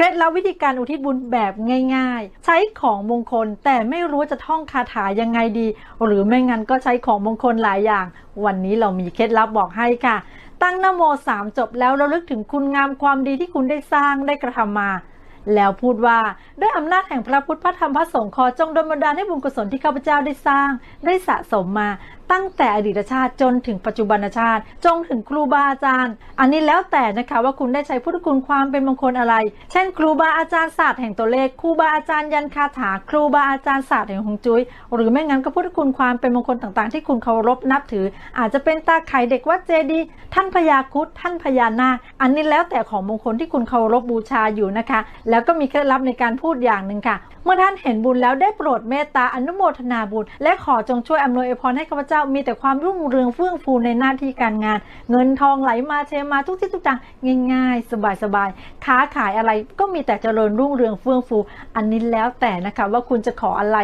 เคล็ดลับวิธีการอุทิศบุญแบบง่าย ๆ ใช้ของมงคลแต่ไม่รู้จะท่องคาถายังไงดี หรือไม่งั้นก็ใช้ของมงคลหลายอย่าง วันนี้เรามีเคล็ดลับบอกให้ค่ะ ตั้งนโมสามจบแล้วเระลึกถึงคุณงามความดีที่คุณได้สร้างได้กระทำมาแล้วพูดว่าด้วยอำนาจแห่งพระพุทธพระธรรมพระสงฆ์ขอจงดลบันดาลให้บุญกุศลที่ข้าพเจ้าได้สร้าง ได้สะสมมา ตั้งแต่อดีตชาติจนถึงปัจจุบันชาติ จงถึงครูบาอาจารย์ อันนี้แล้วแต่นะคะว่าคุณได้ใช้พุทธคุณความเป็นมงคลอะไร เช่น ครูบาอาจารย์ศาสตร์แห่งตัวเลข ครูบาอาจารย์ยันคาถา ครูบาอาจารย์ศาสตร์แห่งฮงจุ้ย หรือไม่งั้นก็พุทธคุณความเป็นมงคลต่างๆ ที่คุณเคารพนับถือ อาจจะเป็นตาไข่เด็กวัดเจดีย์ท่านพญาคุดท่านพญานาค อันนี้แล้วแต่ของมงคลที่คุณเคารพบูชาอยู่นะคะ แล้วก็มีเคล็ดลับในการพูดอย่างหนึ่งค่ะ เมื่อท่านเห็นบุญแล้วได้โปรดเมตตาอนุโมทนาบุญ และขอจงช่วยอำนวยอพรให้ข้าพเจ้ามีแต่ความรุ่งเรืองเฟื่องฟูในหน้าที่การงาน เงินทองไหลมาเทมาทุกที่ทุกทางง่าย ๆ สบายๆค้าขายอะไรก็มีแต่เจริญรุ่งเรืองเฟื่องฟู อันนี้แล้วแต่นะคะว่าคุณจะขออะไร